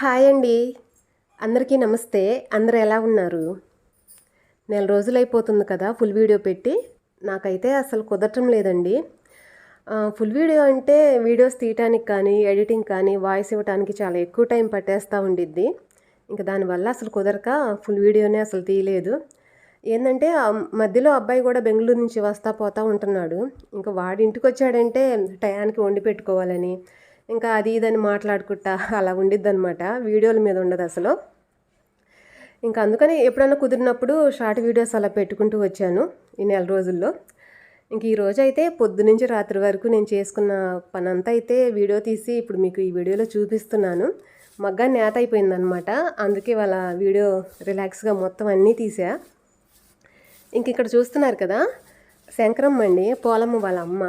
Hi అండి. అందరికీ నమస్తే. అందరు ఎలా ఉన్నారు? నెల రోజులు అయిపోతుంది కదా ఫుల్ వీడియో పెట్టి. నాకైతే అసలు కుదరటం లేదండి. ఫుల్ వీడియో అంటే వీడియోస్ తీయటానికి కానీ ఎడిటింగ్ కానీ వాయిస్ ఇవ్వడానికి చాలా ఎక్కువ టైం పట్టేస్తూ ఉండిద్ది. ఇంకా దానివల్ల అసలు కుదరక ఫుల్ వీడియోనే అసలు తీయలేదు. ఏంటంటే మధ్యలో అబ్బాయి కూడా బెంగళూరు నుంచి వస్తా పోతా ఉంటున్నాడు. ఇంకా వాడి ఇంటికి వచ్చాడంటే టయానికి వండి పెట్టుకోవాలని ఇంకా అది ఇదని మాట్లాడుకుంటా అలా ఉండిద్దనమాట వీడియోల మీద ఉండదు అసలు. ఇంకా అందుకని ఎప్పుడైనా కుదిరినప్పుడు షార్ట్ వీడియోస్ అలా పెట్టుకుంటూ వచ్చాను ఈ నెల రోజుల్లో. ఇంక ఈ రోజు అయితే పొద్దునుంచి రాత్రి వరకు నేను చేసుకున్న పనంతా అయితే వీడియో తీసి ఇప్పుడు మీకు ఈ వీడియోలో చూపిస్తున్నాను. మగ్గా నేత అయిపోయిందనమాట అందుకే వాళ్ళ వీడియో రిలాక్స్గా మొత్తం అన్నీ తీసా. ఇంక ఇక్కడ చూస్తున్నారు కదా శంకరమ్మ అండి పోలమ్మ వాళ్ళ అమ్మ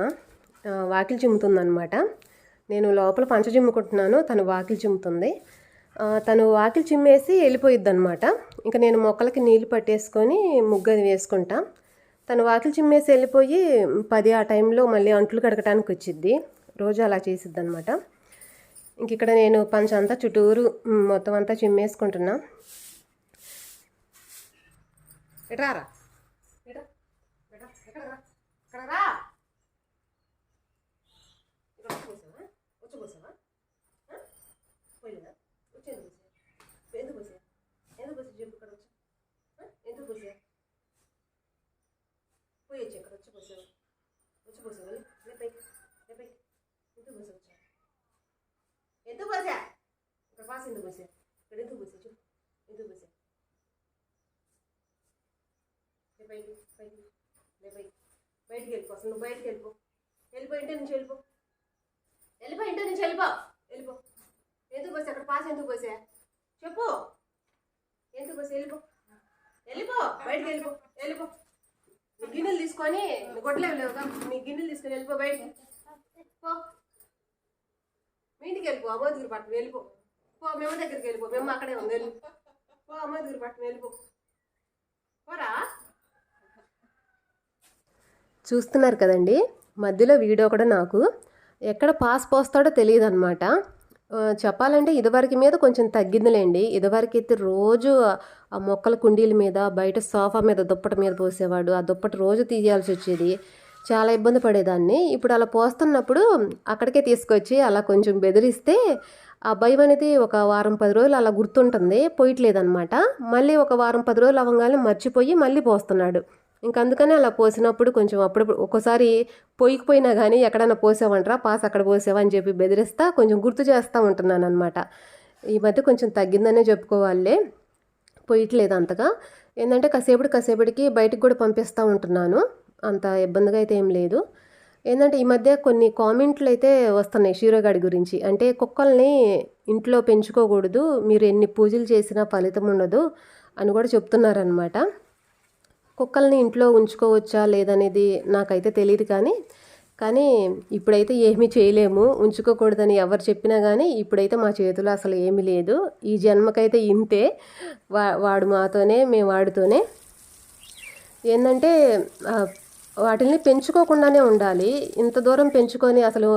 ఆ, వాకిలి చిమ్ముతుందనమాట నేను లోపల పంచ చిమ్ముకుంటున్నాను. తను వాకిలి చిమ్ముతుంది. తను వాకిలి చిమ్మేసి వెళ్ళిపోయిద్ది అనమాట ఇంకా నేను మొక్కలకి నీళ్ళు పట్టేసుకొని ముగ్గు అది వేసుకుంటా. తను వాకిలి చిమ్మేసి వెళ్ళిపోయి పది ఆ టైంలో మళ్ళీ అంట్లు కడగటానికి వచ్చిద్ది. రోజు అలా చేసిద్ది అనమాట ఇంక ఇక్కడ నేను పంచ అంతా చుట్టూరు మొత్తం అంతా చిమ్మేసుకుంటున్నా. ఎట్రారా ఎట్రా ఎక్కడ రా ఇక్కడ రా ఇక్కడ వచ్చి పోసావా వచ్చి పోసావా ఆ? పోయిందా వచ్చి ఎందుకు పోసా ఎందుకు పోసా ఎందుకు పోసా చెప్పు ఇక్కడ వచ్చి ఆ? ఎందుకు పోసా పోయి వచ్చి ఇక్కడ వచ్చి పోసావు వచ్చి పోసావు రేపై రేపై ఎందుకు పోసా వచ్చా ఎందుకు పోసా ఇక్కడ పాస్ ఎందుకు పోసా ఇక్కడ ఎందుకు పోసా చెప్పు ఎందుకు పోసా లే బయటికి బయటికి లే బయటికి బయటికి వెళ్ళిపో అసలు నువ్వు బయటికి వెళ్ళిపో వెళ్ళిపో ఇంటి నుంచి వెళ్ళిపో వెళ్ళిపో ఇంటి నుంచి వెళ్ళిపో వెళ్ళిపో ఎందుకు పోసా అక్కడ పాస్ ఎందుకు పోసా చెప్పు ఎందుకు పోసా వెళ్ళిపో వెళ్ళిపో బయటికి వెళ్ళిపో వెళ్ళిపో నీ గిన్నెలు తీసుకొని నువ్వు గొడ్లేవు లేవుగా నీ గిన్నెలు తీసుకొని వెళ్ళిపో బయటికి పో మీ ఇంటికి వెళ్ళిపో అమ్మ దగ్గర పట్టుకుని వెళ్ళిపో పో మేము దగ్గరికి వెళ్ళిపో మేము అక్కడే ఉంది వెళ్ళి పో అమ్మ దగ్గర పట్టుకుని వెళ్ళిపో పోరా చూస్తున్నారు కదండి. మధ్యలో వీడియో కూడా నాకు. ఎక్కడ పాస్ పోస్తాడో తెలియదు అనమాట చెప్పాలంటే ఇదివరకు మీద కొంచెం తగ్గిందిలేండి. ఇదివరకు అయితే రోజు ఆ మొక్కల కుండీల మీద బయట సోఫా మీద దుప్పటి మీద పోసేవాడు. ఆ దుప్పటి రోజు తీయాల్సి వచ్చేది. చాలా ఇబ్బంది పడేదాన్ని. ఇప్పుడు అలా పోస్తున్నప్పుడు అక్కడికే తీసుకొచ్చి అలా కొంచెం బెదిరిస్తే ఆ భయం అనేది ఒక వారం పది రోజులు అలా గుర్తుంటుంది. పోయట్లేదన్నమాట. మళ్ళీ ఒక వారం పది రోజులు అవ్వగానే మర్చిపోయి మళ్ళీ పోస్తున్నాడు. ఇంక అందుకనే అలా పోసినప్పుడు కొంచెం అప్పుడప్పుడు ఒక్కోసారి పొయ్యికిపోయినా కానీ ఎక్కడైనా పోసావంటరా పాస్ అక్కడ పోసావా అని చెప్పి బెదిరిస్తా కొంచెం గుర్తు చేస్తూ ఉంటున్నాను అనమాట ఈ మధ్య కొంచెం తగ్గిందనే చెప్పుకోవాలే. పోయట్లేదు అంతగా. ఏంటంటే కాసేపటి కాసేపటికి బయటికి కూడా పంపిస్తూ ఉంటున్నాను. అంత ఇబ్బందిగా అయితే ఏం లేదు. ఏంటంటే ఈ మధ్య కొన్ని కామెంట్లు అయితే వస్తున్నాయి షీరోగాడి గురించి. అంటే కుక్కల్ని ఇంట్లో పెంచుకోకూడదు మీరు ఎన్ని పూజలు చేసినా ఫలితం ఉండదు అని కూడా చెప్తున్నారనమాట కుక్కల్ని ఇంట్లో ఉంచుకోవచ్చా లేదనేది నాకైతే తెలియదు కానీ కానీ ఇప్పుడైతే ఏమీ చేయలేము. ఉంచుకోకూడదని ఎవరు చెప్పినా కానీ ఇప్పుడైతే మా చేతిలో అసలు ఏమీ లేదు. ఈ జన్మకైతే ఇంతే. వా వాడు మాతోనే మేము వాడితోనే. ఏంటంటే వాటిని పెంచుకోకుండానే ఉండాలి. ఇంత దూరం పెంచుకొని అసలు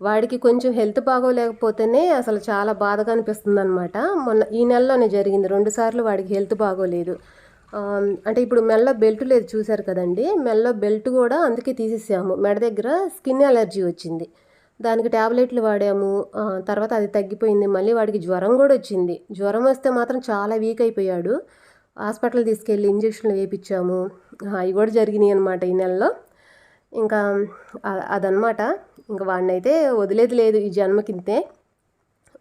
వాడికి కొంచెం హెల్త్ బాగోలేకపోతేనే అసలు చాలా బాధగా అనిపిస్తుంది అనమాట మొన్న ఈ నెలలోనే జరిగింది. రెండుసార్లు వాడికి హెల్త్ బాగోలేదు. అంటే ఇప్పుడు మెల్ల బెల్ట్ లేదు చూశారు కదండి. మెల్ల బెల్ట్ కూడా అందుకే తీసేసాము. మెడ దగ్గర స్కిన్ అలర్జీ వచ్చింది. దానికి ట్యాబ్లెట్లు వాడాము. తర్వాత అది తగ్గిపోయింది. మళ్ళీ వాడికి జ్వరం కూడా వచ్చింది. జ్వరం వస్తే మాత్రం చాలా వీక్ అయిపోయాడు. హాస్పిటల్ తీసుకెళ్ళి ఇంజక్షన్లు వేయించాము. అవి కూడా జరిగినాయి అనమాట ఈ నెలలో. ఇంకా అదనమాట ఇంకా వాడిని అయితే వదిలేది లేదు ఈ జన్మకింతే.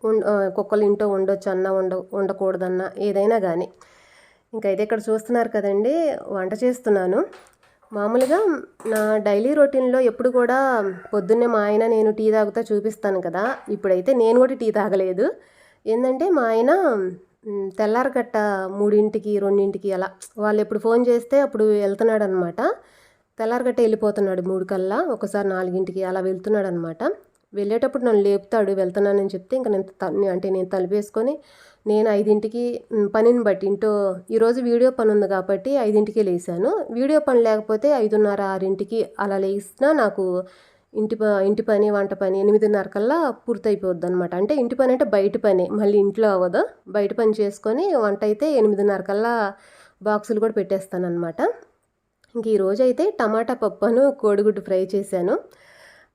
ఉండ కుక్కలు ఇంటో ఉండొచ్చు అన్నా ఉండ ఉండకూడదన్నా ఏదైనా కానీ ఇంకా అయితే ఇక్కడ చూస్తున్నారు కదండి వంట చేస్తున్నాను. మామూలుగా నా డైలీ రొటీన్లో ఎప్పుడు కూడా పొద్దున్నే మా ఆయన నేను టీ తాగుతా చూపిస్తాను కదా ఇప్పుడైతే నేను కూడా టీ తాగలేదు. ఏంటంటే మా ఆయన తెల్లారగట్ట మూడింటికి రెండింటికి అలా వాళ్ళు ఎప్పుడు ఫోన్ చేస్తే అప్పుడు వెళ్తున్నాడు అనమాట తెల్లారగట్ట వెళ్ళిపోతున్నాడు మూడు కల్లా ఒకసారి నాలుగింటికి అలా వెళ్తున్నాడు అనమాట వెళ్ళేటప్పుడు నన్ను లేపుతాడు వెళ్తున్నానని చెప్తే ఇంకా నేను త- అంటే నేను తలుపేసుకొని నేను ఐదింటికి పనిని బట్టి ఇంటో ఈరోజు వీడియో పని ఉంది కాబట్టి ఐదింటికి లేసాను. వీడియో పని లేకపోతే ఐదున్నర ఆరింటికి అలా లేసినా నాకు ఇంటి ప ఇంటి పని వంట పని ఎనిమిదిన్నర కల్లా పూర్తయిపోద్ది అనమాట అంటే ఇంటి పని అంటే బయట పని మళ్ళీ ఇంట్లో అవ్వదు. బయట పని చేసుకొని వంట అయితే ఎనిమిదిన్నర కల్లా బాక్సులు కూడా పెట్టేస్తాను అనమాట ఇంక ఈరోజు అయితే టమాటా పప్పును కోడిగుడ్డు ఫ్రై చేశాను.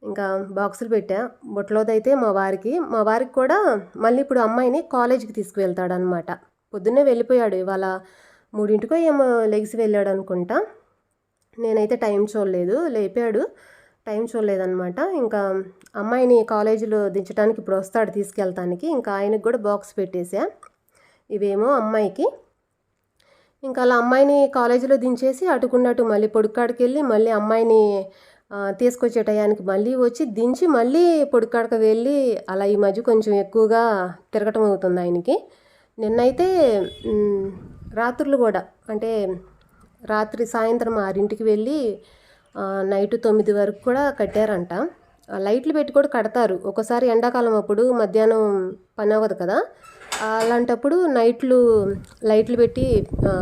ఇంకా బాక్సులు పెట్టా. బుట్టలోదైతే మా వారికి మా వారికి కూడా మళ్ళీ ఇప్పుడు అమ్మాయిని కాలేజీకి తీసుకువెళ్తాడనమాట పొద్దున్నే వెళ్ళిపోయాడు. ఇవాళ మూడింటికో ఏమో లెగిసి వెళ్ళాడు అనుకుంటా నేనైతే టైం చూడలేదు. లేపాడు. టైం చూడలేదనమాట ఇంకా అమ్మాయిని కాలేజీలో దించడానికి ఇప్పుడు వస్తాడు తీసుకెళ్తానికి. ఇంకా ఆయనకి కూడా బాక్స్ పెట్టేసా. ఇవేమో అమ్మాయికి. ఇంకా అలా అమ్మాయిని కాలేజీలో దించేసి అటుకున్నట్టు మళ్ళీ పొడుక్కాడికి వెళ్ళి మళ్ళీ అమ్మాయిని తీసుకొచ్చే టయానికి మళ్ళీ వచ్చి దించి మళ్ళీ పొడికాడక వెళ్ళి అలా ఈ మధ్య కొంచెం ఎక్కువగా తిరగటం అవుతుంది ఆయనకి. నిన్నైతే రాత్రులు కూడా అంటే రాత్రి సాయంత్రం ఆరింటికి వెళ్ళి నైట్ తొమ్మిది వరకు కూడా కట్టారంట. లైట్లు పెట్టి కూడా కడతారు. ఒకసారి ఎండాకాలం అప్పుడు మధ్యాహ్నం పని అవ్వదు కదా అలాంటప్పుడు నైట్లు లైట్లు పెట్టి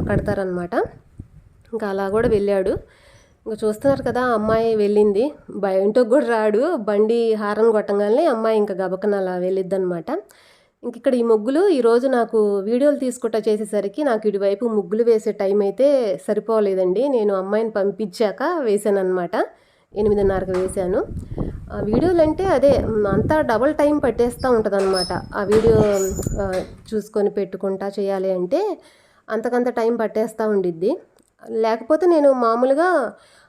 కడతారనమాట ఇంకా అలా కూడా వెళ్ళాడు. ఇంకా చూస్తున్నారు కదా అమ్మాయి వెళ్ళింది. ఇంటికి కూడా రాడు. బండి హారన్ కొట్టంగానే అమ్మాయి ఇంకా గబకన అలా వెళ్ళిద్ది అనమాట ఇంక ఇక్కడ ఈ ముగ్గులు ఈరోజు నాకు వీడియోలు తీసుకుంటా చేసేసరికి నాకు ఇటువైపు ముగ్గులు వేసే టైం అయితే సరిపోలేదండి. నేను అమ్మాయిని పంపించాక వేసాను అనమాట ఎనిమిదిన్నరకు వేశాను ఆ వీడియోలు అంటే అదే అంతా డబల్ టైం పట్టేస్తూ ఉంటుంది అనమాట ఆ వీడియో చూసుకొని పెట్టుకుంటా చేయాలి అంటే అంతకంత టైం పట్టేస్తూ ఉండిద్ది. లేకపోతే నేను మామూలుగా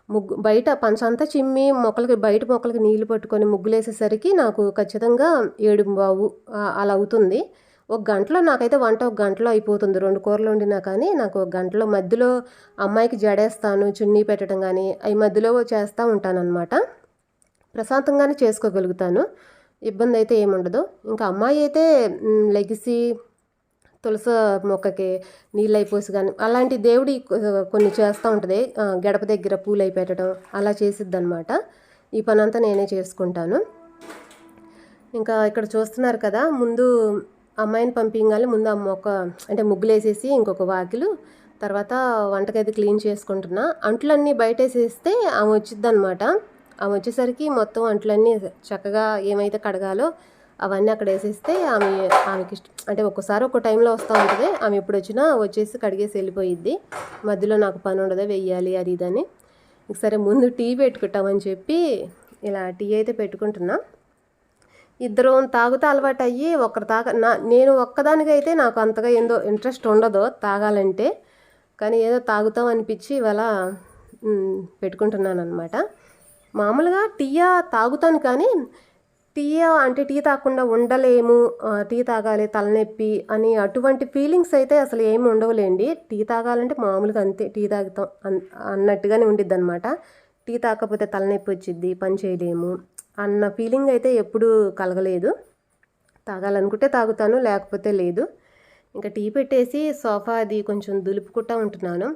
ముగ్గు బయట పంచంతా చిమ్మి మొక్కలకి బయట మొక్కలకి నీళ్ళు పట్టుకొని ముగ్గులేసేసరికి నాకు ఖచ్చితంగా ఏడు బావు అలా అవుతుంది. ఒక గంటలో నాకైతే వంట ఒక గంటలో అయిపోతుంది. రెండు కూరలు వండినా కానీ నాకు ఒక గంటలో మధ్యలో అమ్మాయికి జడేస్తాను చున్నీ పెట్టడం కానీ అవి మధ్యలో చేస్తూ ఉంటానన్నమాట. ప్రశాంతంగానే చేసుకోగలుగుతాను. ఇబ్బంది అయితే ఏముండదు. ఇంకా అమ్మాయి అయితే లెగిసి తులసి మొక్కకి నీళ్ళు అయిపోసి కానీ అలాంటి దేవుడి కొన్ని చేస్తూ ఉంటుంది. గడప దగ్గర పూలు అయి పెట్టడం అలా చేసిద్ది అనమాట ఈ పని అంతా నేనే చేసుకుంటాను. ఇంకా ఇక్కడ చూస్తున్నారు కదా ముందు అమ్మాయిని పంపించాలి ముందు ఆ మొక్క అంటే ముగ్గులు వేసేసి ఇంకొక వాకిలు తర్వాత వంటగది క్లీన్ చేసుకుంటున్నా. అంట్లన్నీ బయట వేసేస్తే ఆమె వచ్చిద్ది అనమాట ఆమె వచ్చేసరికి మొత్తం అంట్లన్నీ చక్కగా ఏమైతే కడగాలో అవన్నీ అక్కడ వేసేస్తే ఆమె ఆమెకి అంటే ఒక్కసారి ఒక టైంలో వస్తూ ఉంటుంది. ఆమె ఎప్పుడు వచ్చినా వచ్చేసి కడిగేసి వెళ్ళిపోయిద్ది. మధ్యలో నాకు పని ఉండదు వెయ్యాలి అది ఇదని సరే ముందు టీ పెట్టుకుంటామని చెప్పి ఇలా టీ అయితే పెట్టుకుంటున్నా. ఇద్దరం తాగుతా అలవాటు అయ్యి ఒకరు తాగ నా నేను ఒక్కదానికైతే అయితే నాకు అంతగా ఏందో ఇంట్రెస్ట్ ఉండదు తాగాలంటే. కానీ ఏదో తాగుతాం అనిపించి ఇవాళ పెట్టుకుంటున్నాను అనమాట మామూలుగా టీయా తాగుతాను కానీ టీ అంటే టీ తాగకుండా ఉండలేము టీ తాగాలి తలనొప్పి అని అటువంటి ఫీలింగ్స్ అయితే అసలు ఏమి ఉండవులేండి. టీ తాగాలంటే మామూలుగా అంతే టీ తాగుతాం అన్- అన్నట్టుగానే ఉండిద్ది అనమాట టీ తాకపోతే తలనొప్పి వచ్చిద్ది పని చేయలేము అన్న ఫీలింగ్ అయితే ఎప్పుడూ కలగలేదు. తాగాలనుకుంటే తాగుతాను లేకపోతే లేదు. ఇంకా టీ పెట్టేసి సోఫా అది కొంచెం దులుపుకుంటా ఉంటున్నాను.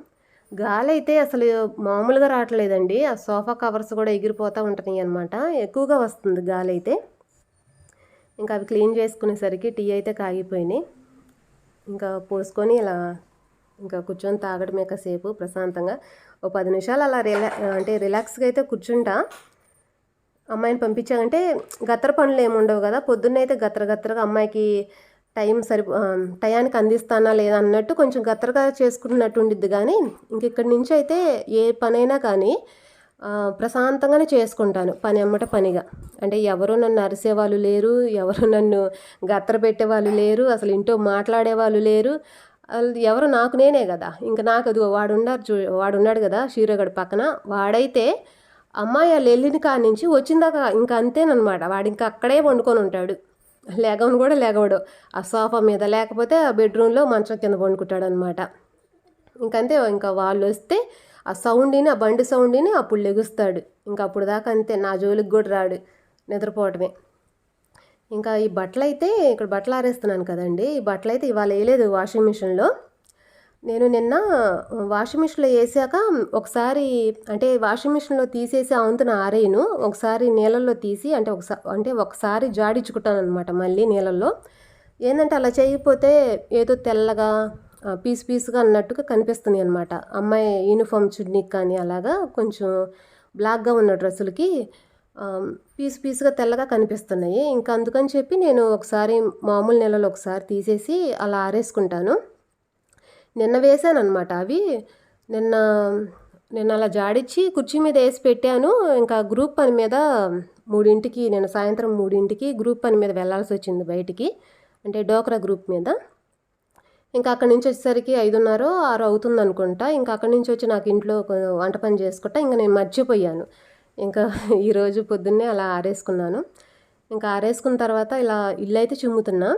గాలి అయితే అసలు మామూలుగా రావట్లేదండి. ఆ సోఫా కవర్స్ కూడా ఎగిరిపోతూ ఉంటున్నాయి అనమాట ఎక్కువగా వస్తుంది గాలి అయితే ఇంకా అవి క్లీన్ చేసుకునేసరికి టీ అయితే కాగిపోయినాయి. ఇంకా పోసుకొని ఇలా ఇంకా కూర్చొని తాగడమే కాసేపు ప్రశాంతంగా. ఓ పది నిమిషాలు అలా రిలా అంటే రిలాక్స్గా అయితే కూర్చుంటా. అమ్మాయిని పంపించాలంటే గత్తర పనులు ఏమి ఉండవు కదా. పొద్దున్న అయితే గత్తర గత్తరగా అమ్మాయికి టైం సరి టయానికి అందిస్తానా లేదా అన్నట్టు కొంచెం గత్తరగా చేసుకుంటున్నట్టు ఉండిద్ది. కానీ ఇంక ఇక్కడి నుంచి అయితే ఏ పనైనా కానీ ప్రశాంతంగానే చేసుకుంటాను పని అమ్మట పనిగా. అంటే ఎవరు నన్ను అరిసేవాళ్ళు లేరు ఎవరు నన్ను గత్తర పెట్టేవాళ్ళు లేరు అసలు ఇంట్లో మాట్లాడేవాళ్ళు లేరు. ఎవరు నాకు నేనే కదా. ఇంకా నాకు అది వాడు ఉన్నారు చూ వాడు ఉన్నాడు కదా షీరోగడ్ పక్కన. వాడైతే అమ్మాయి వాళ్ళు వెళ్ళిన కాడి నుంచి వచ్చిందాక ఇంకా అంతేనమాట వాడు ఇంకా అక్కడే వండుకొని ఉంటాడు. లేగవను కూడా లేగవడు. ఆ సోఫా మీద లేకపోతే ఆ బెడ్రూమ్లో మంచం కింద పండుకుంటాడు అనమాట ఇంకంతే ఇంకా వాళ్ళు వస్తే ఆ సౌండ్ని ఆ బండి సౌండ్ని అప్పుడు లెగుస్తాడు. ఇంకా అప్పుడు దాకా అంతే నా జోలికి కూడా రాడు నిద్రపోవటమే. ఇంకా ఈ బట్టలు అయితే ఇక్కడ బట్టలు ఆరేస్తున్నాను కదండి ఈ బట్టలు అయితే ఇవాళ వేయలేదు వాషింగ్ మిషన్లో. నేను నిన్న వాషింగ్ మిషన్లో వేసాక ఒకసారి అంటే వాషింగ్ మిషన్లో తీసేసి అవంతున ఆరేయను ఒకసారి నీళ్ళల్లో తీసి అంటే ఒకసారి అంటే ఒకసారి జాడించుకుంటాను అనమాట మళ్ళీ నీళ్ళల్లో. ఏంటంటే అలా చేయకపోతే ఏదో తెల్లగా పీస్ పీస్గా అన్నట్టుగా కనిపిస్తుంది అనమాట అమ్మాయి యూనిఫామ్ చున్నీకి కానీ అలాగా కొంచెం బ్లాక్గా ఉన్న డ్రెస్సులకి పీస్ పీసు పీసుగా తెల్లగా కనిపిస్తున్నాయి. ఇంకా అందుకని చెప్పి నేను ఒకసారి మామూలు నెలలో ఒకసారి తీసేసి అలా ఆరేసుకుంటాను. నిన్న వేసాను అనమాట అవి. నిన్న నిన్న అలా జాడిచ్చి కుర్చీ మీద వేసి పెట్టాను. ఇంకా గ్రూప్ పని మీద మూడింటికి నేను సాయంత్రం మూడింటికి గ్రూప్ పని మీద వెళ్ళాల్సి వచ్చింది బయటికి. అంటే డోక్రా గ్రూప్ మీద. ఇంకా అక్కడి నుంచి వచ్చేసరికి ఐదున్నర ఆరు అవుతుంది అనుకుంటా ఇంకా అక్కడి నుంచి వచ్చి నాకు ఇంట్లో వంట పని చేసుకుంటా. ఇంకా నేను మర్చిపోయాను. ఇంకా ఈరోజు పొద్దున్నే అలా ఆరేసుకున్నాను. ఇంకా ఆరేసుకున్న తర్వాత ఇలా ఇల్లు అయితే చిమ్ముతున్నా.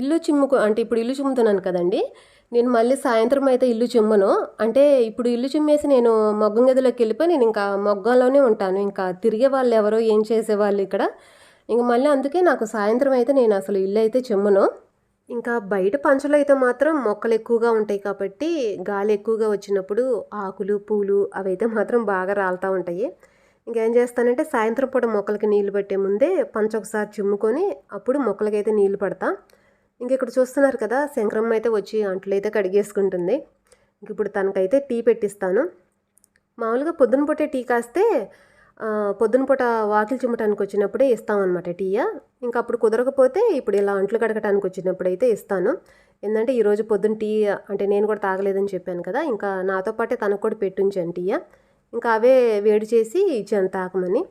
ఇల్లు చిమ్ముకు అంటే ఇప్పుడు ఇల్లు చిమ్ముతున్నాను కదండి. నేను మళ్ళీ సాయంత్రం అయితే ఇల్లు చిమ్మను. అంటే ఇప్పుడు ఇల్లు చిమ్మేసి నేను మొగ్గం గదిలోకి వెళ్ళిపోయి నేను ఇంకా మొగ్గంలోనే ఉంటాను. ఇంకా తిరిగే వాళ్ళు ఎవరో ఏం చేసేవాళ్ళు ఇక్కడ. ఇంక మళ్ళీ అందుకే నాకు సాయంత్రం అయితే నేను అసలు ఇల్లు అయితే చిమ్మను. ఇంకా బయట పంచలో అయితే మాత్రం మొక్కలు ఎక్కువగా ఉంటాయి కాబట్టి గాలి ఎక్కువగా వచ్చినప్పుడు ఆకులు పూలు అవైతే మాత్రం బాగా రాలుతూ ఉంటాయి. ఇంకేం చేస్తానంటే సాయంత్రం పూట మొక్కలకి నీళ్ళు పెట్టే ముందే పంచ ఒకసారి చిమ్ముకొని అప్పుడు మొక్కలకైతే నీళ్ళు పడతా. ఇంక ఇక్కడ చూస్తున్నారు కదా శంకరమ్మ అయితే వచ్చి అంట్లు అయితే కడిగేసుకుంటుంది. ఇంక ఇప్పుడు తనకైతే టీ పెట్టిస్తాను. మామూలుగా పొద్దున పూటే టీ కాస్తే పొద్దున పూట వాకిలి చిమ్మటానికి వచ్చినప్పుడే ఇస్తామన్నమాట టీయా. ఇంకా అప్పుడు కుదరకపోతే ఇప్పుడు ఇలా అంట్లు కడగటానికి వచ్చినప్పుడు అయితే ఇస్తాను. ఏంటంటే ఈరోజు పొద్దున టీ అంటే నేను కూడా తాగలేదని చెప్పాను కదా ఇంకా నాతో పాటే తనకు కూడా పెట్టుంచాను టీయా. ఇంకా అవే వేడి చేసి ఇచ్చాను తాకమని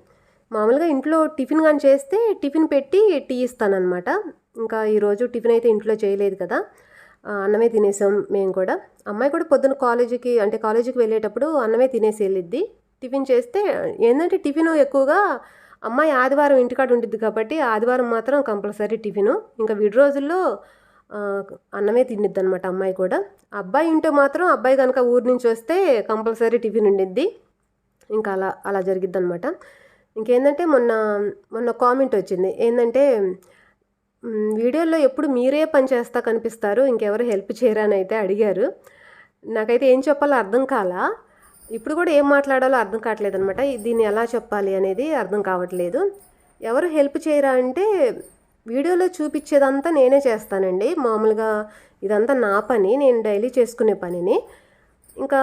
మామూలుగా ఇంట్లో టిఫిన్ కానీ చేస్తే టిఫిన్ పెట్టి టీ ఇస్తానన్నమాట. ఇంకా ఈరోజు టిఫిన్ అయితే ఇంట్లో చేయలేదు కదా. అన్నమే తినేసాం మేము కూడా. అమ్మాయి కూడా పొద్దున కాలేజీకి అంటే కాలేజీకి వెళ్ళేటప్పుడు అన్నమే తినేసి వెళ్ళిద్ది. టిఫిన్ చేస్తే ఏంటంటే టిఫిన్ ఎక్కువగా అమ్మాయి ఆదివారం ఇంటికాడ ఉండిద్ది కాబట్టి ఆదివారం మాత్రం కంపల్సరీ టిఫిను. ఇంకా విడి రోజుల్లో అన్నమే తిండిద్ది అనమాట అమ్మాయి కూడా. అబ్బాయి ఇంటో మాత్రం అబ్బాయి కనుక ఊరి నుంచి వస్తే కంపల్సరీ టిఫిన్ ఉండిద్ది. ఇంకా అలా అలా జరిగిద్ది అనమాట ఇంకేంటంటే మొన్న మొన్న కామెంట్ వచ్చింది. ఏంటంటే వీడియోలో ఎప్పుడు మీరే పని చేస్తా కనిపిస్తారు ఇంకెవరు హెల్ప్ చేయరా అని అయితే అడిగారు. నాకైతే ఏం చెప్పాలో అర్థం కాలా. ఇప్పుడు కూడా ఏం మాట్లాడాలో అర్థం కావట్లేదు అనమాట దీన్ని ఎలా చెప్పాలి అనేది అర్థం కావట్లేదు. ఎవరు హెల్ప్ చేయరా అంటే వీడియోలో చూపించేదంతా నేనే చేస్తానండి. మామూలుగా ఇదంతా నా పని నేను డైలీ చేసుకునే పనిని. ఇంకా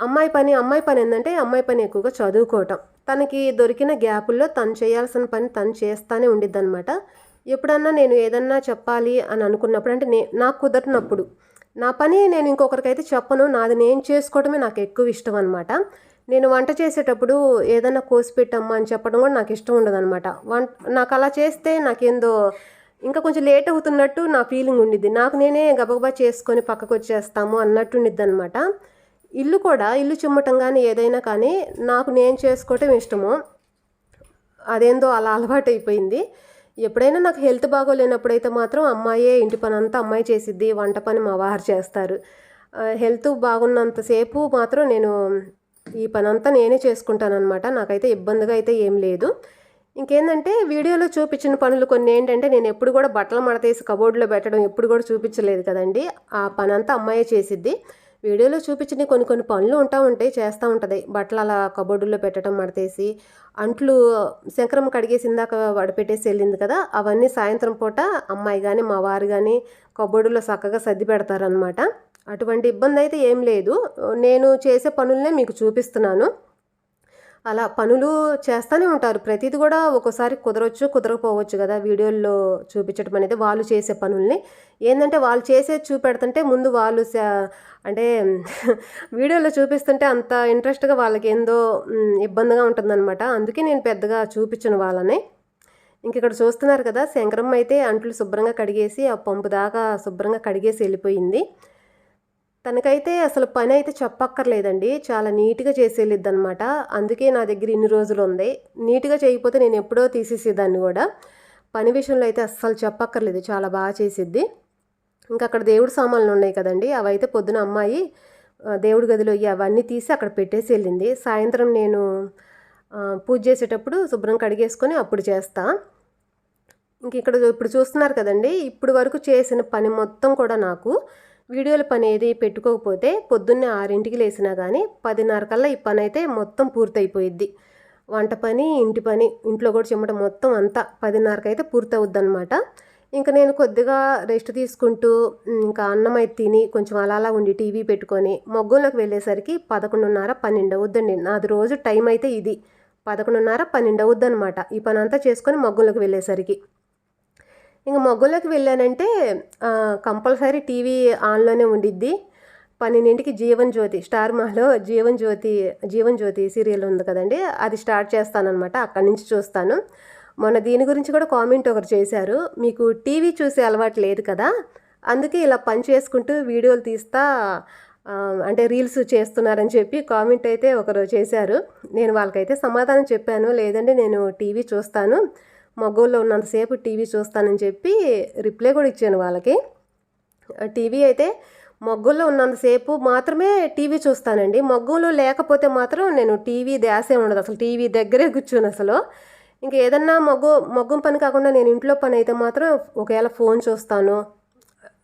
అమ్మాయి పని అమ్మాయి పని ఏంటంటే అమ్మాయి పని ఎక్కువగా చదువుకోవటం. తనకి దొరికిన గ్యాపుల్లో తను చేయాల్సిన పని తను చేస్తానే ఉండిద్ది అనమాట ఎప్పుడన్నా నేను ఏదన్నా చెప్పాలి అని అనుకున్నప్పుడు అంటే నే నాకు కుదరనప్పుడు నా పని నేను ఇంకొకరికైతే చెప్పను నాది నేను చేసుకోవడమే నాకు ఎక్కువ ఇష్టం అనమాట నేను వంట చేసేటప్పుడు ఏదన్నా కోసి పెట్టమ్మా అని చెప్పడం కూడా నాకు ఇష్టం ఉండదు అనమాట వంట నాకు అలా చేస్తే నాకేందో ఇంకా కొంచెం లేట్ అవుతున్నట్టు నా ఫీలింగ్ ఉండిద్ది. నాకు నేనే గబగబా చేసుకొని పక్కకు వచ్చేస్తాము అన్నట్టు ఉండిద్ది అనమాట ఇల్లు కూడా ఇల్లు చిమ్మటం కానీ ఏదైనా కానీ నాకు నేను చేసుకోవటం ఇష్టము. అదేందో అలా అలవాటు అయిపోయింది ఎప్పుడైనా నాకు హెల్త్ బాగోలేనప్పుడైతే మాత్రం అమ్మాయే ఇంటి పని అంతా అమ్మాయి చేసిద్ది వంట పని మా వారు చేస్తారు. హెల్త్ బాగున్నంతసేపు మాత్రం నేను ఈ పని అంతా నేనే చేసుకుంటానమాట నాకైతే ఇబ్బందిగా అయితే ఏం లేదు. ఇంకేందంటే వీడియోలో చూపించిన పనులు కొన్ని ఏంటంటే నేను ఎప్పుడు కూడా బట్టలు మడతేసి కబోర్డ్లో పెట్టడం ఎప్పుడు కూడా చూపించలేదు కదండి. ఆ పని అంతా అమ్మాయే చేసిద్ది. వీడియోలో చూపించిన కొన్ని కొన్ని పనులు ఉంటా ఉంటాయి చేస్తూ ఉంటుంది. బట్టలు అలా కబోర్డులో పెట్టడం మడతేసి అంట్లు శంకరమ్మ కడిగేసి ఇందాక వడపెట్టేసి వెళ్ళింది కదా అవన్నీ సాయంత్రం పూట అమ్మాయి కానీ మా వారు కానీ కబోర్డులో చక్కగా సర్ది పెడతారనమాట అటువంటి ఇబ్బంది అయితే ఏం లేదు. నేను చేసే పనులనే మీకు చూపిస్తున్నాను. అలా పనులు చేస్తూనే ఉంటారు. ప్రతిది కూడా ఒక్కోసారి కుదరవచ్చు కుదరకపోవచ్చు కదా. వీడియోల్లో చూపించడం అనేది వాళ్ళు చేసే పనుల్ని. ఏంటంటే వాళ్ళు చేసేది చూపెడుతుంటే ముందు వాళ్ళు అంటే వీడియోలో చూపిస్తుంటే అంత ఇంట్రెస్ట్గా వాళ్ళకి ఏందో ఇబ్బందిగా ఉంటుందన్నమాట. అందుకే నేను పెద్దగా చూపించను వాళ్ళని. ఇంక ఇక్కడ చూస్తున్నారు కదా శంకరమ్మ అయితే అంట్లు శుభ్రంగా కడిగేసి ఆ పంపు దాకా శుభ్రంగా కడిగేసి వెళ్ళిపోయింది. తనకైతే అసలు పని అయితే చెప్పక్కర్లేదండి. చాలా నీట్గా చేసేళ్ళిద్ది అనమాట అందుకే నా దగ్గర ఇన్ని రోజులు ఉంది నీట్గా చేయకపోతే నేను ఎప్పుడో తీసేసేదాన్ని కూడా. పని విషయంలో అయితే అస్సలు చెప్పక్కర్లేదు. చాలా బాగా చేసిద్ది. ఇంకా అక్కడ దేవుడు సామాన్లు ఉన్నాయి కదండి. అవైతే పొద్దున అమ్మాయి దేవుడి గదిలో అవన్నీ తీసి అక్కడ పెట్టేసి వెళ్ళింది సాయంత్రం నేను పూజ చేసేటప్పుడు శుభ్రం కడిగేసుకొని అప్పుడు చేస్తా. ఇంక ఇక్కడ ఇప్పుడు చూస్తున్నారు కదండి. ఇప్పుడు వరకు చేసిన పని మొత్తం కూడా నాకు వీడియోల పని ఏది పెట్టుకోకపోతే పొద్దున్నే ఆరింటికి లేసినా కానీ పదిన్నర కల్లా ఈ పని అయితే మొత్తం పూర్తయిపోయిద్ది. వంట పని ఇంటి పని ఇంట్లో కూడా చిమ్మటం మొత్తం అంతా పదిన్నరకు అయితే పూర్తవుద్ది అనమాట ఇంకా నేను కొద్దిగా రెస్ట్ తీసుకుంటూ ఇంకా అన్నం అయితే తిని కొంచెం అలా అలా ఉండి టీవీ పెట్టుకొని మొగ్గులోకి వెళ్ళేసరికి పదకొండున్నర పన్నెండు అవుద్దండి. నాది రోజు టైం అయితే ఇది. పదకొండున్నర పన్నెండు అవుద్ది అనమాట ఈ పని అంతా చేసుకొని మగ్గులోకి వెళ్ళేసరికి. ఇంక మగ్గులోకి వెళ్ళానంటే కంపల్సరీ టీవీ ఆన్లోనే ఉండిద్ది. పన్నెండింటికి జీవన్ జ్యోతి స్టార్ మాలో జీవన్ జ్యోతి జీవన్ జ్యోతి సీరియల్ ఉంది కదండి అది స్టార్ట్ చేస్తానన్నమాట అక్కడి నుంచి చూస్తాను. మొన్న దీని గురించి కూడా కామెంట్ ఒకరు చేశారు మీకు టీవీ చూసే అలవాటు లేదు కదా అందుకే ఇలా పని చేసుకుంటూ వీడియోలు తీస్తా అంటే రీల్స్ చేస్తున్నారని చెప్పి కామెంట్ అయితే ఒకరు చేశారు. నేను వాళ్ళకైతే సమాధానం చెప్పాను లేదంటే నేను టీవీ చూస్తాను. మగోళ్ళు ఉన్నంతసేపు టీవీ చూస్తానని చెప్పి రిప్లై కూడా ఇచ్చాను వాళ్ళకి. టీవీ అయితే మగ్గుల్లో ఉన్నంతసేపు మాత్రమే టీవీ చూస్తానండి. మగ్గులో లేకపోతే మాత్రం నేను టీవీ ధ్యాసే ఉండదు. అసలు టీవీ దగ్గరే కూర్చోను అసలు. ఇంకా ఏదన్నా మగ్గు మగ్గం పని కాకుండా నేను ఇంట్లో పని అయితే మాత్రం ఒకవేళ ఫోన్ చూస్తాను.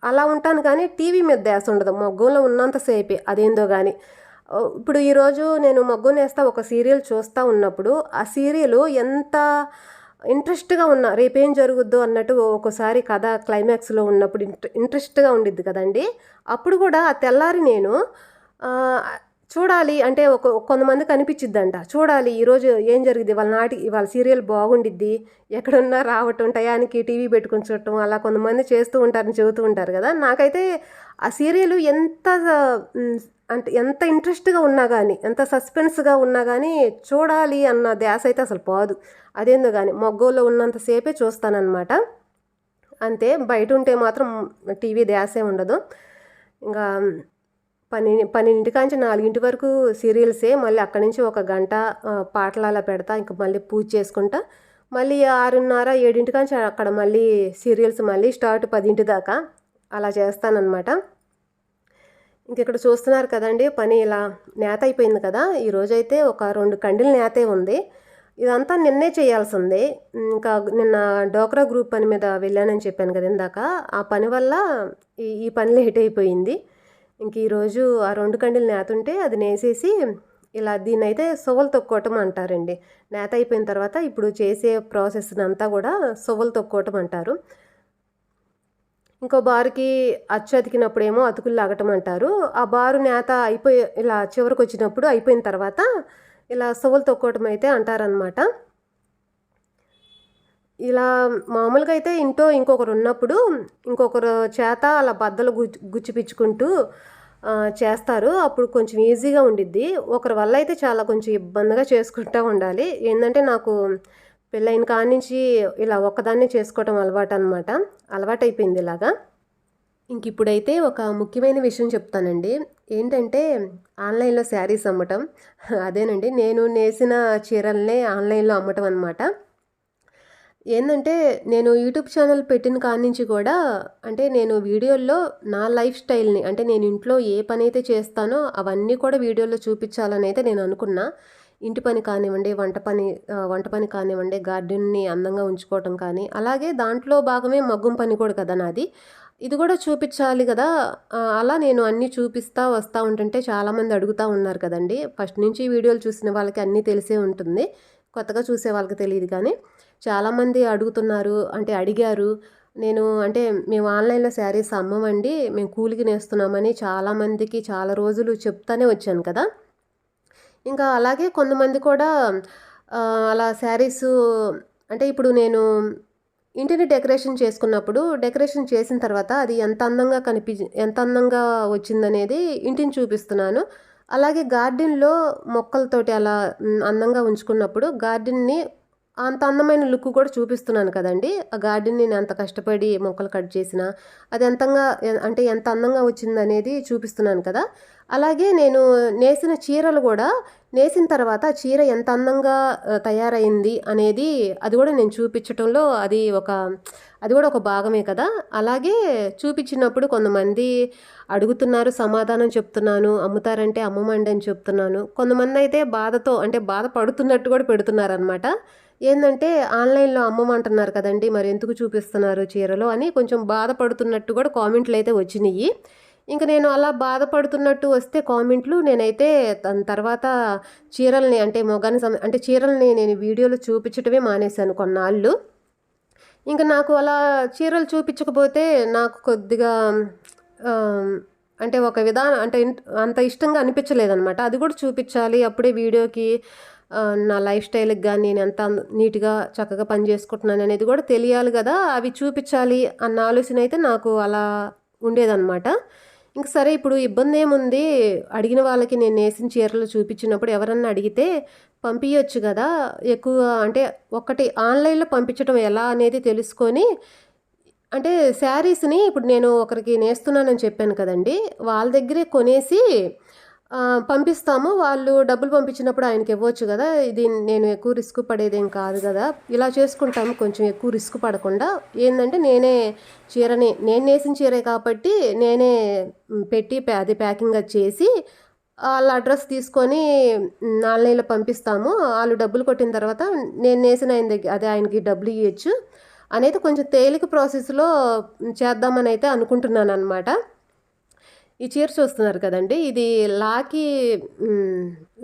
అలా ఉంటాను కానీ టీవీ మీద ధ్యాస ఉండదు. మగ్గంలో ఉన్నంతసేపే అదేందో కానీ ఇప్పుడు ఈరోజు నేను మగ్గునేస్తా ఒక సీరియల్ చూస్తూ ఉన్నప్పుడు ఆ సీరియల్ ఎంత ఇంట్రెస్ట్గా ఉన్న రేపేం జరుగుద్దో అన్నట్టు ఒక్కోసారి కథ క్లైమాక్స్లో ఉన్నప్పుడు ఇంట్రె ఇంట్రెస్ట్గా ఉండిద్ది కదండి. అప్పుడు కూడా ఆ తెల్లారి నేను చూడాలి అంటే ఒక కొంతమంది కనిపించిద్ది అంట చూడాలి ఈరోజు ఏం జరిగింది వాళ్ళ నాటి వాళ్ళ సీరియల్ బాగుండిద్ది. ఎక్కడున్నా రావటం టయానికి టీవీ పెట్టుకొని చూడటం అలా కొంతమంది చేస్తూ ఉంటారని చెబుతూ ఉంటారు కదా. నాకైతే ఆ సీరియల్ ఎంత అంటే ఎంత ఇంట్రెస్ట్గా ఉన్నా కానీ ఎంత సస్పెన్స్గా ఉన్నా కానీ చూడాలి అన్న ధ్యాస అయితే అసలు పోదు. అదేందో కానీ మొగ్గోలో ఉన్నంతసేపే చూస్తానన్నమాట. అంతే బయట ఉంటే మాత్రం టీవీ ధ్యాసే ఉండదు. ఇంకా పని పన్నెండింటికాంచి నాలుగింటి వరకు సీరియల్సే మళ్ళీ అక్కడి నుంచి ఒక గంట పాటలు అలా పెడతా ఇంకా మళ్ళీ పూజ చేసుకుంటా. మళ్ళీ ఆరున్నర ఏడింటి కాంచి అక్కడ మళ్ళీ సీరియల్స్ మళ్ళీ స్టార్ట్ పదింటి దాకా అలా చేస్తానన్నమాట. ఇంక ఇక్కడ చూస్తున్నారు కదండి పని ఇలా నేత అయిపోయింది కదా ఈరోజైతే ఒక రెండు కండిలు నేతే ఉంది. ఇదంతా నిన్నే చేయాల్సిందే. ఇంకా నిన్న డోక్రా గ్రూప్ పని మీద వెళ్ళానని చెప్పాను కదా ఇందాక. ఆ పని వల్ల ఈ ఈ పని లేట్ అయిపోయింది. ఇంక ఈరోజు ఆ రెండు కండిలు నేత ఉంటే అది నేసేసి ఇలా దీన్ని అయితే సొవ్వలు తొక్కోవటం అంటారండి. నేత అయిపోయిన తర్వాత ఇప్పుడు చేసే ప్రాసెస్ అంతా కూడా సొవ్వలు తొక్కోవటం అంటారు. ఇంకో బారుకి అచ్చు అతికినప్పుడేమో అతుకులు లాగటం అంటారు. ఆ బారు నేత అయిపోయి ఇలా చివరికి వచ్చినప్పుడు అయిపోయిన తర్వాత ఇలా సొవ్వలు తొక్కోవటం అయితే అంటారనమాట ఇలా మామూలుగా అయితే ఇంట్లో ఇంకొకరు ఉన్నప్పుడు ఇంకొకరు చేత అలా బద్దలు గుచ్చి గుచ్చిపించుకుంటూ చేస్తారు. అప్పుడు కొంచెం ఈజీగా ఉండిద్ది. ఒకరి వల్ల అయితే చాలా కొంచెం ఇబ్బందిగా చేసుకుంటూ ఉండాలి. ఏంటంటే నాకు పెళ్ళైన కాడి నుంచి ఇలా ఒక్కదాన్నే చేసుకోవటం అలవాటు అనమాట అలవాటు అయిపోయింది ఇలాగా. ఇంక ఇప్పుడైతే ఒక ముఖ్యమైన విషయం చెప్తానండి. ఏంటంటే ఆన్లైన్లో శారీస్ అమ్మటం. అదేనండి నేను నేసిన చీరల్నే ఆన్లైన్లో అమ్మటం అనమాట ఏంటంటే నేను యూట్యూబ్ ఛానల్ పెట్టిన కాడి నుంచి కూడా అంటే నేను వీడియోల్లో నా లైఫ్ స్టైల్ని అంటే నేను ఇంట్లో ఏ పని అయితే చేస్తానో అవన్నీ కూడా వీడియోలో చూపించాలని అయితే నేను అనుకున్నా. ఇంటి పని కానివ్వండి వంట పని వంట పని కానివ్వండి గార్డెన్ని అందంగా ఉంచుకోవటం కానీ అలాగే దాంట్లో భాగమే మగ్గం పని కూడా కదా నాది. ఇది కూడా చూపించాలి కదా. అలా నేను అన్నీ చూపిస్తా వస్తూ ఉంటుంటే చాలామంది అడుగుతూ ఉన్నారు కదండి. ఫస్ట్ నుంచి వీడియోలు చూసిన వాళ్ళకి అన్నీ తెలిసే ఉంటుంది. కొత్తగా చూసే వాళ్ళకి తెలియదు కానీ చాలామంది అడుగుతున్నారు అంటే అడిగారు. నేను అంటే మేము ఆన్లైన్లో శారీస్ అమ్మమండి మేము కూలికి నేస్తున్నామని చాలామందికి చాలా రోజులు చెప్తానే వచ్చాను కదా. ఇంకా అలాగే కొంతమంది కూడా అలా శారీస్ అంటే ఇప్పుడు నేను ఇంటిని డెకరేషన్ చేసుకున్నప్పుడు డెకరేషన్ చేసిన తర్వాత అది ఎంత అందంగా కనిపి ఎంత అందంగా వచ్చిందనేది ఇంటిని చూపిస్తున్నాను. అలాగే గార్డెన్లో మొక్కలతోటి అలా అందంగా ఉంచుకున్నప్పుడు గార్డెన్ని అంత అందమైన లుక్ కూడా చూపిస్తున్నాను కదండి. ఆ గార్డెన్ నేను ఎంత కష్టపడి మొక్కలు కట్ చేసినా అది ఎంతంగా అంటే ఎంత అందంగా వచ్చిందనేది చూపిస్తున్నాను కదా. అలాగే నేను నేసిన చీరలు కూడా నేసిన తర్వాత చీర ఎంత అందంగా తయారైంది అనేది అది కూడా నేను చూపించటంలో అది ఒక అది కూడా ఒక భాగమే కదా. అలాగే చూపించినప్పుడు కొంతమంది అడుగుతున్నారు సమాధానం చెప్తున్నాను అమ్ముతారంటే అమ్మమండి అని చెప్తున్నాను. కొంతమంది అయితే బాధతో అంటే బాధపడుతున్నట్టు కూడా పెడుతున్నారనమాట ఏంటంటే ఆన్లైన్లో అమ్మమంటున్నారు కదండి మరి ఎందుకు చూపిస్తున్నారు చీరలో అని కొంచెం బాధపడుతున్నట్టు కూడా కామెంట్లు అయితే వచ్చినాయి ఇంకా నేను అలా బాధపడుతున్నట్టు వస్తే కామెంట్లు నేనైతే దాని తర్వాత చీరల్ని అంటే మొగాని సం అంటే చీరల్ని నేను వీడియోలో చూపించటమే మానేశాను కొన్నాళ్ళు. ఇంకా నాకు అలా చీరలు చూపించకపోతే నాకు కొద్దిగా అంటే ఒక విధానం అంటే అంత ఇష్టంగా అనిపించలేదన్నమాట. అది కూడా చూపించాలి అప్పుడే వీడియోకి నా లైఫ్ స్టైల్కి కానీ నేను ఎంత నీట్గా చక్కగా పని చేసుకుంటున్నాను అనేది కూడా తెలియాలి కదా. అవి చూపించాలి అన్న ఆలోచన అయితే నాకు అలా ఉండేదన్నమాట. ఇంక సరే ఇప్పుడు ఇబ్బంది ఏముంది అడిగిన వాళ్ళకి నేను నేసిన చీరలు చూపించినప్పుడు ఎవరన్నా అడిగితే పంపించవచ్చు కదా? ఎక్కువ అంటే ఒకటి ఆన్లైన్లో పంపించడం ఎలా అనేది తెలుసుకొని అంటే శారీస్ని ఇప్పుడు నేను ఒకరికి నేస్తున్నానని చెప్పాను కదండి వాళ్ళ దగ్గరే కొనేసి పంపిస్తాము. వాళ్ళు డబ్బులు పంపించినప్పుడు ఆయనకి ఇవ్వచ్చు కదా. ఇది నేను ఎక్కువ రిస్క్ పడేదేం కాదు కదా. ఇలా చేసుకుంటాము. కొంచెం ఎక్కువ రిస్క్ పడకుండా. ఏంటంటే నేనే చీరని నేను నేసిన చీరే కాబట్టి నేనే పెట్టి అది ప్యాకింగ్ అది చేసి వాళ్ళ అడ్రస్ తీసుకొని నాలుగు ఆన్లైన్లో పంపిస్తాము. వాళ్ళు డబ్బులు కొట్టిన తర్వాత నేను నేసిన ఆయన దగ్గర అదే ఆయనకి డబ్బులు ఇవ్వచ్చు అనేది కొంచెం తేలిక ప్రాసెస్లో చేద్దామని అయితే అనుకుంటున్నాను అనమాట ఈ చీర చూస్తున్నారు కదండి. ఇది లాకీ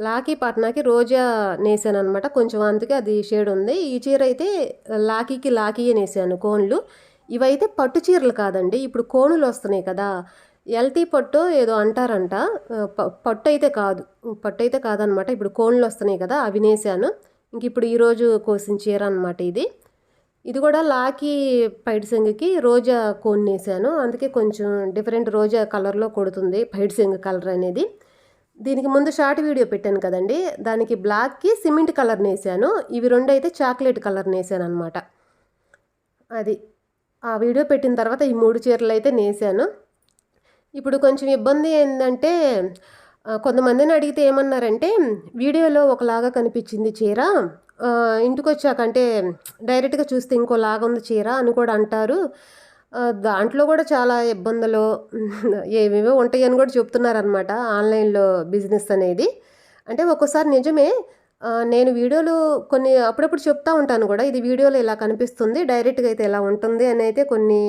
లాకీ పట్నాకి రోజా నేసాను అనమాట కొంచెం అందుకే అది షేడ్ ఉంది. ఈ చీర అయితే లాకీకి లాకీయే నేసాను కోన్లు. ఇవైతే పట్టు చీరలు కాదండి. ఇప్పుడు కోనులు వస్తున్నాయి కదా. ఎల్టీ పట్టు ఏదో అంటారంట. ప- పట్టు అయితే కాదు. పట్టు అయితే కాదనమాట ఇప్పుడు కోన్లు వస్తున్నాయి కదా అవి నేసాను. ఇంక ఇప్పుడు ఈరోజు కోసిన చీర అనమాట ఇది. ఇది కూడా లాకి పైడిసెంగకి రోజా కోన్ వేసాను అందుకే కొంచెం డిఫరెంట్ రోజా కలర్లో కొడుతుంది పైడిసెంగ కలర్ అనేది. దీనికి ముందు షార్ట్ వీడియో పెట్టాను కదండి. దానికి బ్లాక్కి సిమెంట్ కలర్ నేసాను. ఇవి రెండు అయితే చాక్లెట్ కలర్ నేసాను అనమాట అది. ఆ వీడియో పెట్టిన తర్వాత ఈ మూడు చీరలు అయితే నేసాను. ఇప్పుడు కొంచెం ఇబ్బంది ఏంటంటే కొంతమందిని అడిగితే ఏమన్నారంటే వీడియోలో ఒకలాగా కనిపించింది చీర. ఇంటికి వచ్చాక అంటే డైరెక్ట్గా చూస్తే ఇంకోలాగా ఉంది చీర అని కూడా అంటారు. దాంట్లో కూడా చాలా ఇబ్బందులు ఏవేవో ఉంటాయని కూడా చెప్తున్నారనమాట ఆన్లైన్లో బిజినెస్ అనేది. అంటే ఒక్కోసారి నిజమే నేను వీడియోలు కొన్ని అప్పుడప్పుడు చెప్తా ఉంటాను కూడా ఇది వీడియోలో ఇలా కనిపిస్తుంది డైరెక్ట్గా అయితే ఇలా ఉంటుంది అని అయితే కొన్ని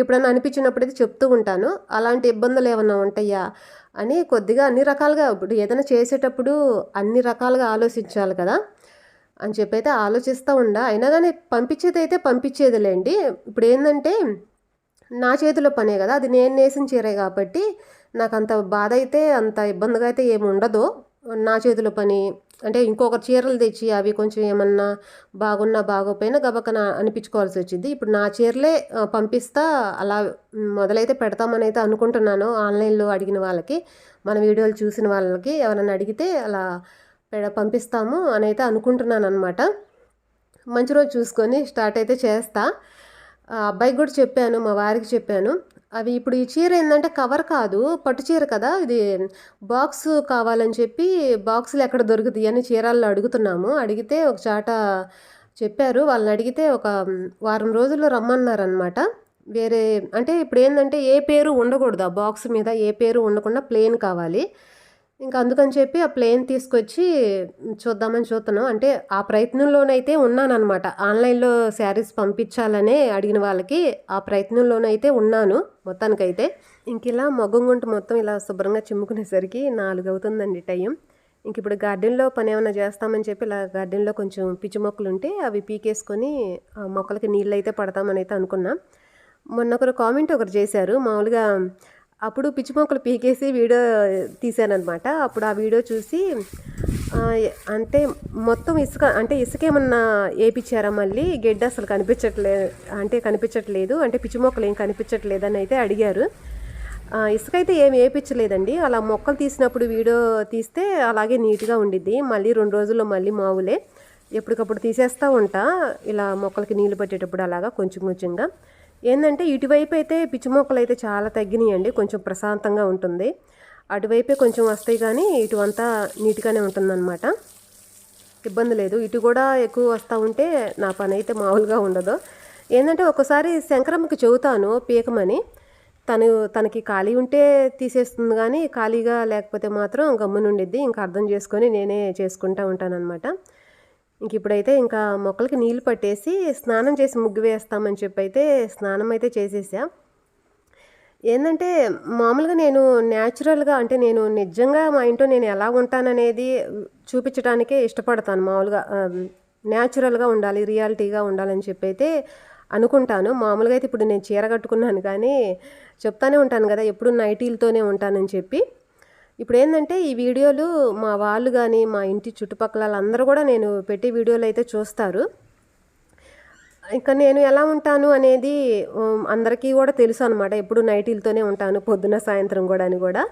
ఎప్పుడైనా అనిపించినప్పుడు అయితే చెప్తూ ఉంటాను. అలాంటి ఇబ్బందులు ఏమైనా ఉంటాయా అని కొద్దిగా అన్ని రకాలుగా ఇప్పుడు ఏదైనా చేసేటప్పుడు అన్ని రకాలుగా ఆలోచించాలి కదా. అని చెప్పి అయితే ఆలోచిస్తూ ఉండా. అయినా కానీ పంపించేది అయితే పంపించేదిలేండి. ఇప్పుడు ఏంటంటే నా చేతిలో పనే కదా అది నేను నేసిన చీరే కాబట్టి నాకు అంత బాధ అయితే అంత ఇబ్బందిగా అయితే ఏమి ఉండదు. నా చేతిలో పని అంటే ఇంకొకరు చీరలు తెచ్చి అవి కొంచెం ఏమన్నా బాగున్నా బాగోపోయినా గబక్కన అనిపించుకోవాల్సి వచ్చింది. ఇప్పుడు నా చీరలే పంపిస్తా అలా మొదలైతే పెడతామని అయితే అనుకుంటున్నాను. ఆన్లైన్లో అడిగిన వాళ్ళకి మన వీడియోలు చూసిన వాళ్ళకి ఎవరైనా అడిగితే అలా పంపిస్తాము అని అయితే అనుకుంటున్నాను అనమాట మంచి రోజు చూసుకొని స్టార్ట్ అయితే చేస్తా. ఆ అబ్బాయికి కూడా చెప్పాను మా వారికి చెప్పాను. అవి ఇప్పుడు ఈ చీర ఏంటంటే కవర్ కాదు పట్టు చీర కదా ఇది బాక్స్ కావాలని చెప్పి బాక్సులు ఎక్కడ దొరుకుతాయి అని చీరాల్లో అడుగుతున్నాము. అడిగితే ఒక చాట చెప్పారు. వాళ్ళని అడిగితే ఒక వారం రోజుల్లో రమ్మన్నారనమాట వేరే అంటే ఇప్పుడు ఏంటంటే ఏ పేరు ఉండకూడదు. ఆ బాక్స్ మీద ఏ పేరు ఉండకుండా ప్లేన్ కావాలి. ఇంకా అందుకని చెప్పి ఆ ప్లేన్ తీసుకొచ్చి చూద్దామని చూస్తున్నాం అంటే ఆ ప్రయత్నంలోనైతే ఉన్నానన్నమాట. ఆన్లైన్లో శారీస్ పంపించాలనే అడిగిన వాళ్ళకి ఆ ప్రయత్నంలోనైతే ఉన్నాను మొత్తానికైతే. ఇంక ఇలా మొగ్గంగుంట మొత్తం ఇలా శుభ్రంగా చిమ్ముకునేసరికి నాలుగు అవుతుందండి టైం. ఇంక ఇప్పుడు గార్డెన్లో పని ఏమైనా చేస్తామని చెప్పి ఇలా గార్డెన్లో కొంచెం పిచ్చి మొక్కలు ఉంటే అవి పీకేసుకొని ఆ మొక్కలకి నీళ్ళు అయితే పడతామని అయితే అనుకున్నాం. మొన్న ఒకరు కామెంట్ ఒకరు చేశారు. మామూలుగా అప్పుడు పిచ్చి మొక్కలు పీకేసి వీడియో తీశానమాట అప్పుడు ఆ వీడియో చూసి అంటే మొత్తం ఇసుక అంటే ఇసుక ఏమన్నా వేపించారా మళ్ళీ? గెడ్డ అసలు కనిపించట్లేదు అంటే కనిపించట్లేదు అంటే పిచ్చి మొక్కలు ఏం కనిపించట్లేదు అని అయితే అడిగారు. ఇసుక అయితే ఏమి వేయించలేదండి అలా మొక్కలు తీసినప్పుడు వీడియో తీస్తే అలాగే నీట్గా ఉండిద్ది. మళ్ళీ రెండు రోజుల్లో మళ్ళీ మావులే. ఎప్పటికప్పుడు తీసేస్తూ ఉంటా. ఇలా మొక్కలకి నీళ్ళు పట్టేటప్పుడు అలాగా కొంచెం కొంచెంగా. ఏంటంటే ఇటువైపు అయితే పిచ్చి మొక్కలు అయితే చాలా తగ్గినాయండి కొంచెం ప్రశాంతంగా ఉంటుంది. అటువైపే కొంచెం వస్తాయి కానీ ఇటువంతా నీట్గానే ఉంటుందన్నమాట. ఇబ్బంది లేదు. ఇటు కూడా ఎక్కువ వస్తూ ఉంటే నా పని అయితే మామూలుగా ఉండదు. ఏంటంటే ఒకసారి శంకరమ్మకి చెబుతాను పీకమని తను తనకి ఖాళీ ఉంటే తీసేస్తుంది కానీ ఖాళీగా లేకపోతే మాత్రం గమ్మునుండిద్ది ఇంకా అర్థం చేసుకొని నేనే చేసుకుంటూ ఉంటానన్నమాట. ఇంక ఇప్పుడైతే ఇంకా మొక్కలకి నీళ్ళు పట్టేసి స్నానం చేసి ముగ్గు వేస్తామని చెప్పి అయితే స్నానం అయితే చేసేసా. ఏంటంటే మామూలుగా నేను న్యాచురల్గా అంటే నేను నిజంగా మా ఇంట్లో నేను ఎలా ఉంటాననేది చూపించడానికే ఇష్టపడతాను మామూలుగా న్యాచురల్గా ఉండాలి రియాలిటీగా ఉండాలని చెప్పి అయితే అనుకుంటాను. మామూలుగా అయితే ఇప్పుడు నేను చీర కట్టుకున్నాను కానీ చెప్తానే ఉంటాను కదా ఎప్పుడు నైటీలతోనే ఉంటానని చెప్పి. ఇప్పుడు ఏంటంటే ఈ వీడియోలు మా వాళ్ళు కానీ మా ఇంటి చుట్టుపక్కల వాళ్ళందరూ కూడా నేను పెట్టే వీడియోలు అయితే చూస్తారు. ఇంకా నేను ఎలా ఉంటాను అనేది అందరికీ కూడా తెలుసు అనమాట ఎప్పుడు నైటీలతోనే ఉంటాను పొద్దున సాయంత్రం కూడా అని కూడా.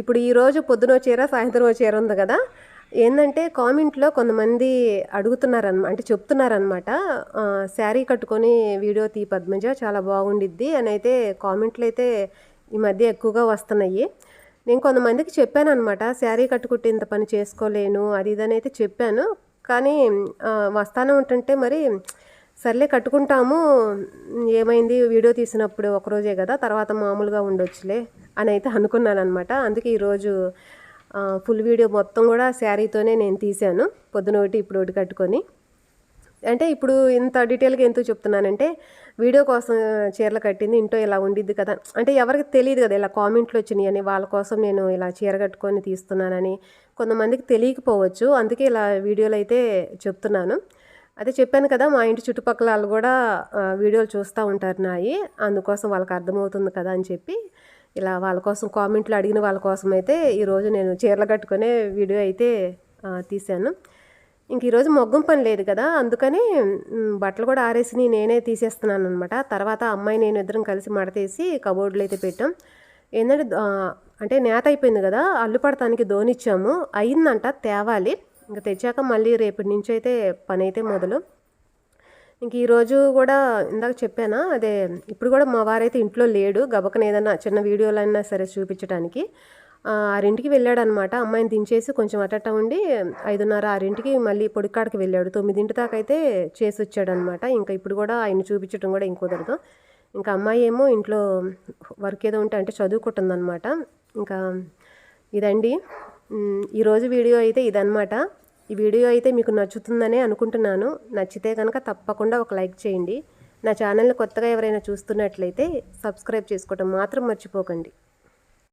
ఇప్పుడు ఈరోజు పొద్దున చీర సాయంత్రం ఓ చీర ఉంది కదా. ఏంటంటే కామెంట్లో కొంతమంది అడుగుతున్నారనమాట అంటే చెప్తున్నారనమాట శారీ కట్టుకొని వీడియో తీ పద్మజ చాలా బాగుండిద్ది అని అయితే కామెంట్లు అయితే ఈ మధ్య ఎక్కువగా వస్తున్నాయి. నేను కొంతమందికి చెప్పాను అనమాట శారీ కట్టుకుంటే ఇంత పని చేసుకోలేను అది ఇదని అయితే చెప్పాను. కానీ ఆ, వస్తానే ఉంటుంటే మరి సర్లే కట్టుకుంటాము ఏమైంది వీడియో తీసినప్పుడు ఒకరోజే కదా తర్వాత మామూలుగా ఉండొచ్చులే అని అయితే అనుకున్నాను అనమాట అందుకే ఈరోజు ఫుల్ వీడియో మొత్తం కూడా శారీతోనే నేను తీశాను పొద్దున ఒకటి ఇప్పుడు ఒకటి కట్టుకొని. అంటే ఇప్పుడు ఇంత డీటెయిల్గా ఎందుకు చెప్తున్నానంటే వీడియో కోసం చీరలు కట్టింది ఇంట్లో ఇలా ఉండిద్ది కదా. అంటే ఎవరికి తెలియదు కదా ఇలా కామెంట్లు వచ్చినాయి అని వాళ్ళ కోసం నేను ఇలా చీర కట్టుకొని తీస్తున్నానని. కొంతమందికి తెలియకపోవచ్చు అందుకే ఇలా వీడియోలు అయితే చెప్తున్నాను. అదే చెప్పాను కదా మా ఇంటి చుట్టుపక్కల వాళ్ళు కూడా వీడియోలు చూస్తూ ఉంటారు నాయి. అందుకోసం వాళ్ళకి అర్థమవుతుంది కదా అని చెప్పి ఇలా వాళ్ళ కోసం కామెంట్లు అడిగిన వాళ్ళ కోసం అయితే ఈరోజు నేను చీరలు కట్టుకునే వీడియో అయితే తీశాను. ఇంక ఈరోజు మొగ్గం పని లేదు కదా అందుకని బట్టలు కూడా ఆరేసి నేనే తీసేస్తున్నాను అనమాట తర్వాత అమ్మాయి నేను ఇద్దరం కలిసి మడతేసి కబోర్డులో అయితే పెట్టాం. ఏంటంటే అంటే నేత అయిపోయింది కదా అల్లు పడటానికి దోనిచ్చాము. అయిందంట తేవాలి. ఇంకా తెచ్చాక మళ్ళీ రేపటి నుంచి అయితే పని అయితే మొదలు. ఇంక ఈరోజు కూడా ఇందాక చెప్పానా అదే ఇప్పుడు కూడా మా వారైతే ఇంట్లో లేడు. గబకన ఏదైనా చిన్న వీడియోలైనా సరే చూపించడానికి ఆరింటికి వెళ్ళాడు అనమాట అమ్మాయిని దించేసి కొంచెం అటట్ట ఉండి ఐదున్నర ఆరింటికి మళ్ళీ పొడికాడికి వెళ్ళాడు. తొమ్మిదింటి దాకా అయితే చేసి వచ్చాడు అనమాట ఇంకా ఇప్పుడు కూడా ఆయన చూపించడం కూడా ఇంకోదరదు ఇంకా అమ్మాయి ఏమో ఇంట్లో వర్క్ ఏదో ఉంటే అంటే చదువుకుంటుందన్నమాట ఇంకా ఇదండి. ఈరోజు వీడియో అయితే ఇదనమాట. ఈ వీడియో అయితే మీకు నచ్చుతుందనే అనుకుంటున్నాను. నచ్చితే కనుక తప్పకుండా ఒక లైక్ చేయండి. నా ఛానల్ని కొత్తగా ఎవరైనా చూస్తున్నట్లయితే సబ్స్క్రైబ్ చేసుకోవటం మాత్రం మర్చిపోకండి.